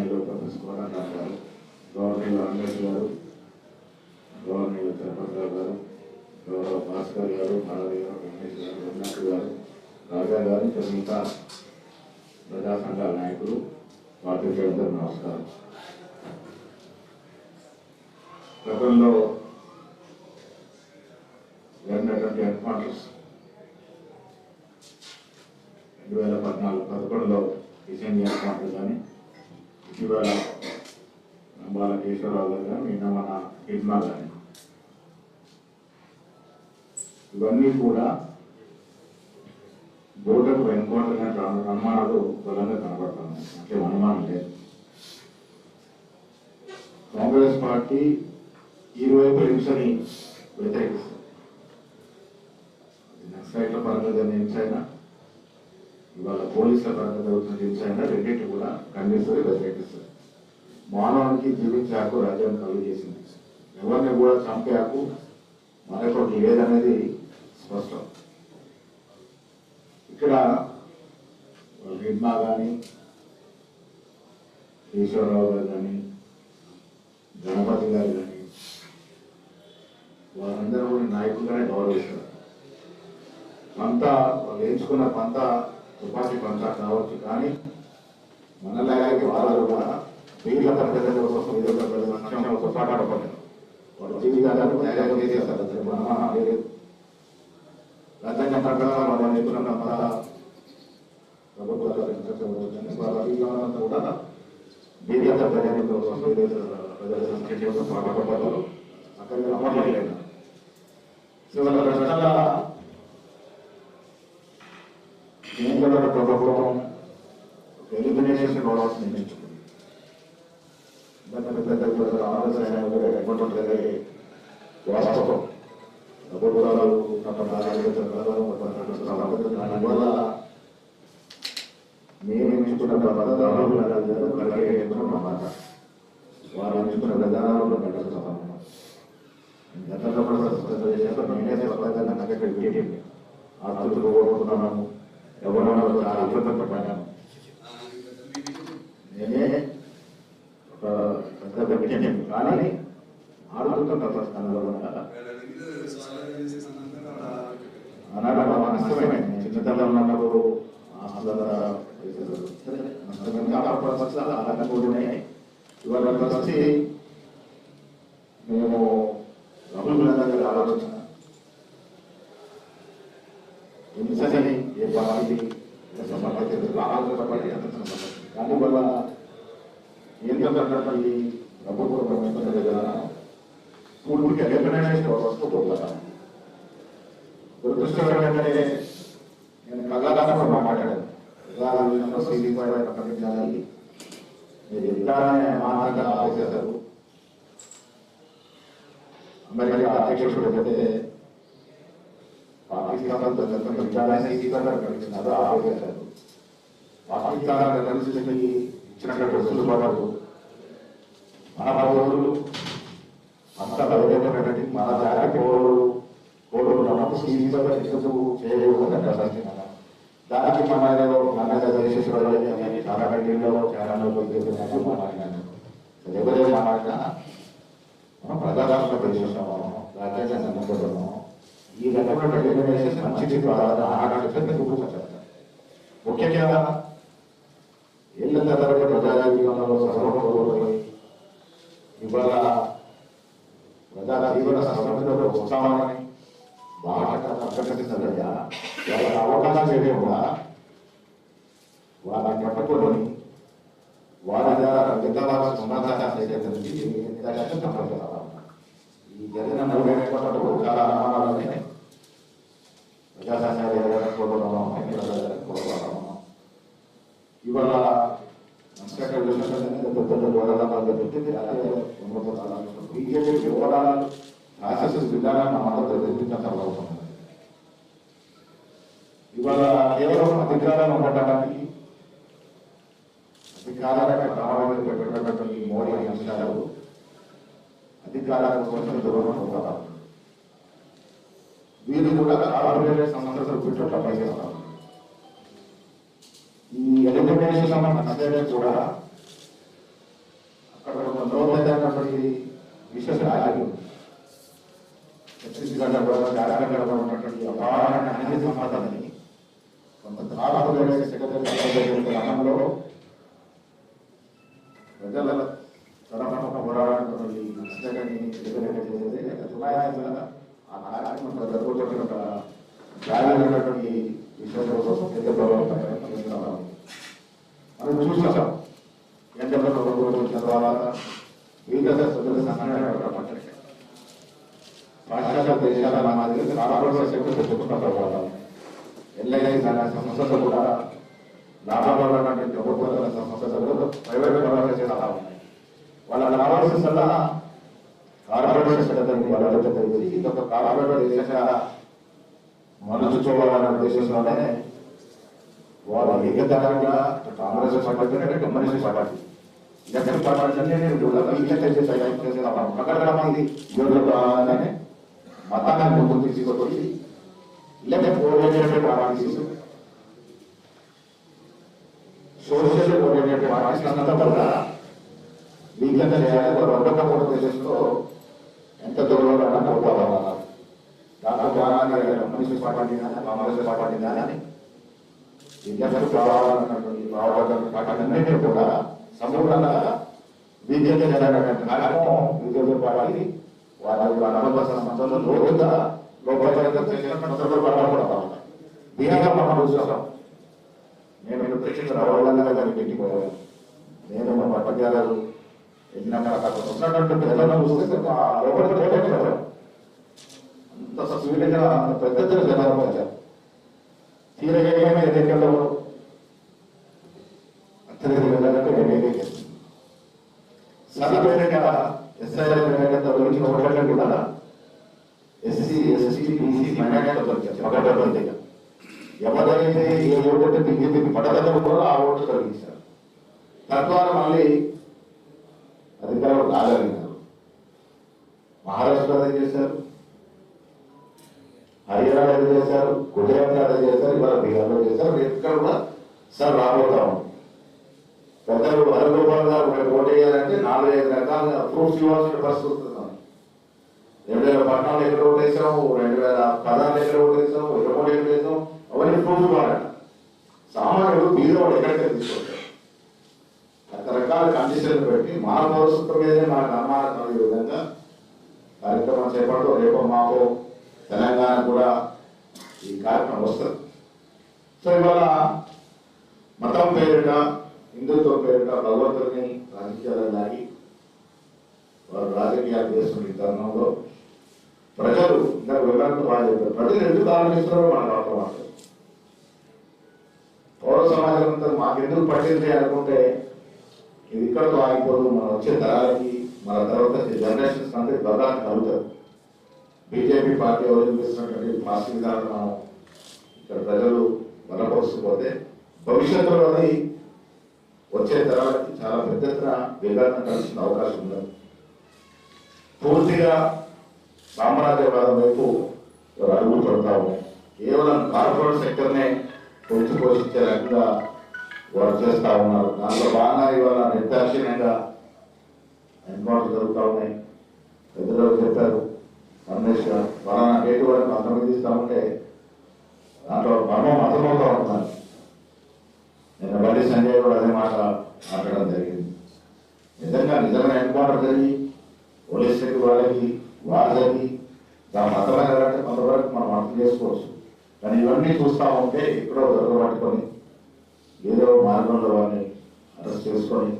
గవర్నర్లు ప్రొఫెసర్ కోరంరావు గారు గవర్నర్లు అంబేద్కర్ గారు గవర్నర్లు తిరుపతిరావు గారు గౌరవ భాస్కర్ గారు భారతి గారు రమేష్ గారు రఘునాథ్ గారు రాజా గారు ఇంకా మిగతా ప్రజా సంఘాల నాయకులు పాత్రికేయులందరూ నమస్కారం. గతంలో జరిగినటువంటి ఎన్కౌంటర్స్ రెండు వేల పద్నాలుగు పదకొండులో కిషన్ ఎన్కౌంటర్ కానీ ఇవాళ నంబాల కేశవరావు గారు నిన్న మన హిడ్మా కానీ ఇవన్నీ కూడా బోర్డర్కు ఎన్కౌంటర్ అనుమానాలు బలంగా కనబడుతున్నాయి అంటే అనుమానం లేదు. కాంగ్రెస్ పార్టీ ఇరువైపు హింసని వ్యతిరేకిస్తుంది. అది నక్సలైట్ల పరంగా జరిగిన హింస అయినా ఇవాళ పోలీసుల పరంగా జరుగుతున్న హింస రెండింటి కూడా ఖండిస్తుంది వ్యతిరేకిస్తుంది మానవానికి జీవించే హక్కు రాజ్యం కలుగు చేసింది. ఎవరిని కూడా చంపే హక్కు మనకు లేదనేది స్పష్టం. ఇక్కడ హిడ్మా కానీ ఈశ్వరరావు గారు కానీ గణపతి గారు కానీ వారందరూ కూడా నాయకులుగానే గౌరవిస్తారు. పంత వాళ్ళు ఎంచుకున్న పంత తుపాకీ పంత కావచ్చు కానీ మనలాగే వాళ్ళు కూడా వీళ్ళ ప్రజల కోసం ఏదో ప్రజల సంక్షేమం కోసం పోరాడపడ్డారు వాళ్ళ జీవితాలను త్యాగం చేసేస్తారు అది మన లేదు. రాజ్యాంగం ప్రకారం వాళ్ళు ఎన్నుకున్న ప్రభుత్వాలు కూడా వీళ్ళ ప్రజల కోసం ఏదో ప్రజల సంక్షేమం కోసం పోరాడపడ్డారు అక్కడ అమలు లేదు సో వాళ్ళ ప్రజల కేంద్ర ప్రభుత్వం ఎలిమినేషన్ రోడ్స్ నిర్మించుకుంది పెద్ద పెద్ద పెద్ద ఆంధ్రప్రదేశ్ వాస్తవం. ప్రభుత్వాలు వల్ల మేము ఎంచుకున్న పదార్థాలు మాట వారు ఎంచుకున్న విధానాలు గతంలో కూడా స్వతంత్ర చేశారు నేనే స్వతంత్రంగా నాకు ఇక్కడ ఆస్తులు ఎవరన్నా చాలా ఇబ్బంది పడ్డాను నేనే ఒక పెద్ద పెట్టింది కానీ ఆడుతున్న స్థానంలో కూడా అన్నాడు మా నష్టమే చిన్నతనంలో ఉన్నప్పుడు ఆస్తుల నష్టమే పరిస్థితులు అలాగే కూడా ఇవాళ వచ్చి మేము రాహుల్ గాంధీ గారి ఆలోచన హింసని ఏ పార్టీ దాని వల్ల ఏంటంటే ప్రభుత్వం పూర్తిగా ఎలిమినేషన్ వస్తూ దురదృష్టకరమైనది నేను కళాకారం మాట్లాడాను. కళాకారులను సీడీ పై ప్రకటించాలి మీరు ఎంతనే మాటగా ఆపేశారు అమెరికా అధ్యక్షుడు పెడితే పాకిస్తాన్ విచారాన్ని ప్రకటించినారు ఆపేశారు పాకిస్తాన్ కలిసి ఇచ్చినటువంటి వెసులుబాటు మన పౌరులు అంత ప్రకటి మన జాతి పౌరులు పౌరులు మనకు సీమితంగా ఎందుకు చేయకూడదని ప్రశ్నిస్తున్నాను దానికి మన ఏదో మన దేశంలో చాలా కంట్రీలో చాలా మాట్లాడినాను మాట్లాడినా మనం ఈ రకమైన మంచిది ముఖ్యంగా ఏళ్ళ తరబడి ప్రజాజీవనంలో ఇవాళ ప్రజా జీవన సమస్యలో వస్తామని బాగా ప్రకటిస్తుందయ్యా వాళ్ళ అవకాశం లేకుండా వాళ్ళని పట్టుకొని వారి ద్వారా విధవాల సమాచారం సేకరించి ఈ జరిగిన మూడేళ్ళు చాలా అనుమానాలు ఉన్నాయి ప్రజాస్వామ్య ఇవాళ బీజేపీ ఓవరాల్ ఆర్ఎస్ఎస్ విధానాన్ని మద్దతు ఎదిరించబోతున్నది ఇవాళ కేవలం అధికారం ఉండటానికి అధికారాలకు కావాలని పెట్టడం ఈ మోడీ అంశాలు అధికారాల కోసం దూరం వీరు కూడా కార్పొరేట్ సంస్థలు పెట్టడం పనిచేస్తారు ఈ ఎలిమినేషన్ కూడా అపారమైన అన్ని సంపదని కొంత కార్పొరేట్ సెక్రటరీ ప్రజల తరఫున పోరాడుతున్న ఆ కార్యక్రమం జరుగుతున్న విషయాల కోసం పెద్ద ప్రభావం మనం చూసాం ఎంత ప్రభుత్వం తర్వాత వివిధ సభ్యుల సంఘటన పట్టాయి పాశ్చాత్య దేశాల మాదిరి కార్పొరేట్ సెక్టర్ తెచ్చుకున్న తర్వాత ఎల్ఐసి సంస్థలు కూడా లాభపడేటువంటి ప్రభుత్వ సంస్థలు ప్రైవేట్ పరంగా చేస్తా ఉన్నాయి. వాళ్ళ రావాల్సిందల్లా కార్పొరేట్ సెక్టర్ వాళ్ళ తెలిసి ఇదొక కార్పొరేట్ దేశంగా మలుచుకోవాలనే ఉద్దేశంలోనే వాళ్ళు ఏకదారంగా కాంగ్రెస్ పార్టీ అంటే కమ్యూనిస్ట్ పార్టీ. లెఫ్ట్ పార్టీ అన్ని కూడా చేసే ప్రయత్నం చేస్తాం. అక్కడ మంది యోధులనే మతాన్ని ముందుకు తీసుకొచ్చి లేదా oriented parties social oriented parties అంతా కూడా వీళ్ళంతా చేయాలి. రెండవ మూడు దేశంలో ఎంత దూరంలో పోతావా ఉన్నారు. దాంట్లో భాగంగా కమ్యూనిస్ట్ పార్టీ కానీ కాంగ్రెస్ పార్టీ కానీ విద్యార్థులు కావాలన్నటువంటి భావాలను పార్టీలన్నింటినీ కూడా సమూలంగా విద్యను చేయాలన్నటువంటి కార్యక్రమం విద్యార్థులు పార్టీ వారి యొక్క అనుబంధ సంస్థలు లోతుగా లోపలిగా మనం చూసాం నేను ఇప్పుడు రావాలన్నా దాన్ని పెట్టిపోయాను నేను మా పట్టిగారు వెళ్ళినాక అక్కడ ఉన్నటువంటి పిల్లలను చూస్తే అంత స్పీడ్గా పెద్ద బీసీ మైనారిటీ ఒకటి ఎవరైతే ఏ ఓటు బీజేపీకి పడగలో కూడా ఆ ఓటు తొలగించారు తద్వారా మళ్ళీ అధికారులు రాగలిగినారు మహారాష్ట్ర ఏం చేశారు? హర్యానా ఏదో చేశారు? గుజరాత్ ఏదో చేశారు? ఇవాళ బీహార్లో చేశారు? ఎక్కడ కూడా సార్ రాబోతా ఉంది. పెద్దలు వరగోపాల్ గారు ఇక్కడ పోటీ చేయాలంటే నాలుగైదు రకాల ప్రూఫ్స్ ఇవ్వాల్సిన పరిస్థితి రెండు వేల పద్నాలుగు ఎక్కడ ఓటేసాం రెండు వేల పదహారు ఎక్కడ ఓటేసాం ఇరవై మూడు ఎక్కడ వేసాం అవన్నీ ప్రూఫ్ కావాలి సామాన్యుడు బీదవాడు ఎక్కడికి తీసుకొచ్చారు రకరకాల కండిషన్లు పెట్టి మన భవిష్యత్తు మీదే మనకు అనుమానం కలిగే విధంగా కార్యక్రమం చేపడుతూ రేపో మాకు తెలంగాణ కూడా ఈ కార్యక్రమం వస్తుంది. సో ఇవాళ మతం పేరిట హిందుత్వం పేరిట భగవంతుడిని రాజకీయాలు లాగి వారు రాజకీయాలు చేస్తున్న ఈ తరుణంలో ఇంకా బాగా చెప్పారు ప్రజలు ఎందుకు ఆలోచిస్తారో మనకు అర్థం అవుతుంది పౌర సమాజం అంతా మాకెందుకు పట్టింది అనుకుంటే ఇది ఇక్కడతో ఆగిపోదు. మనం వచ్చే తరాలకి మన తర్వాత జనరేషన్స్ అందరికి భద్రత కలుగుతారు బీజేపీ పార్టీ అవలంబిస్తున్నటువంటి పార్టీ విధానం మనం ఇక్కడ ప్రజలు బలపరుచుకుపోతే భవిష్యత్తులో అది వచ్చే తరాలకి చాలా పెద్ద ఎత్తున విఘాతం కలిసిన అవకాశం ఉంది పూర్తిగా సామ్రాజ్యవాదం వైపు అడుగులు పడతాము. కేవలం కార్పొరేట్ సెక్టర్నే పొడిచి పోషించే రకంగా వారు చేస్తా ఉన్నారు. దాంట్లో బాగా ఇవాళ నిర్దాక్షిణ్యంగా ఎన్కౌంటర్ జరుగుతూ ఉన్నాయి. పెద్దలు చెప్పారు. రమేష్ గారు ఫలానా డేట్ వరకు అంతమంది దాంట్లో మర్మం అర్థమవుతూ ఉంటాను నిన్న బండి సంజయ్ కూడా అదే మాట మాట్లాడడం జరిగింది. నిజంగా నిజమైన ఎన్కౌంటర్ జరిగి పోలీసులకి వాళ్ళకి వాళ్ళకి దాని అర్థమైన అంటే కొంతవరకు మనం అర్థం చేసుకోవచ్చు. కానీ ఇవన్నీ చూస్తా ఉంటే ఎక్కడో దొరకబట్టుకొని ఏదో మార్గంలో వాడిని అరెస్ట్ చేసుకొని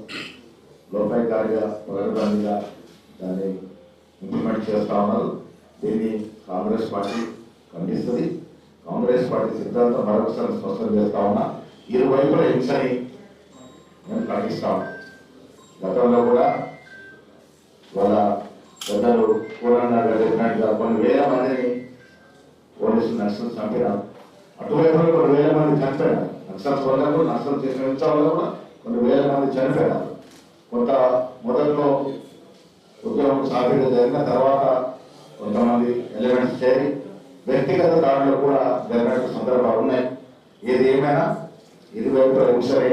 లోపాయికారిగా ప్రగతిగా దాన్ని ఇంప్లిమెంట్ చేస్తా ఉన్నారు. దీన్ని కాంగ్రెస్ పార్టీ ఖండిస్తుంది. కాంగ్రెస్ పార్టీ సిద్ధాంతం మరొకసారి స్పష్టం చేస్తా ఉన్నా ఇరువైపుల హింసని మేము ఖండిస్తా ఉన్నాం. గతంలో కూడా వాళ్ళ పెద్దలు కూరన్నారు చెప్పినట్టుగా కొన్ని వేల మందిని పోలీసులు నష్టం చంపినారు. అటువైపు కొన్ని వేల మంది చనిపోయారు. నక్సల్స్ వల్ల కూడా నక్సల్ చేసిన వల్ల కూడా కొన్ని వేల మంది చనిపోయారు. కొంత మొదట్లో ఉద్యోగం సాఫీగా జరిగిన తర్వాత కొంతమంది ఎలిమెంట్స్ చేరి వ్యక్తిగత దాడులు కూడా జరిగినట్టు సందర్భాలు ఉన్నాయి. ఏది ఏమైనా ఇరువైపుల హింసని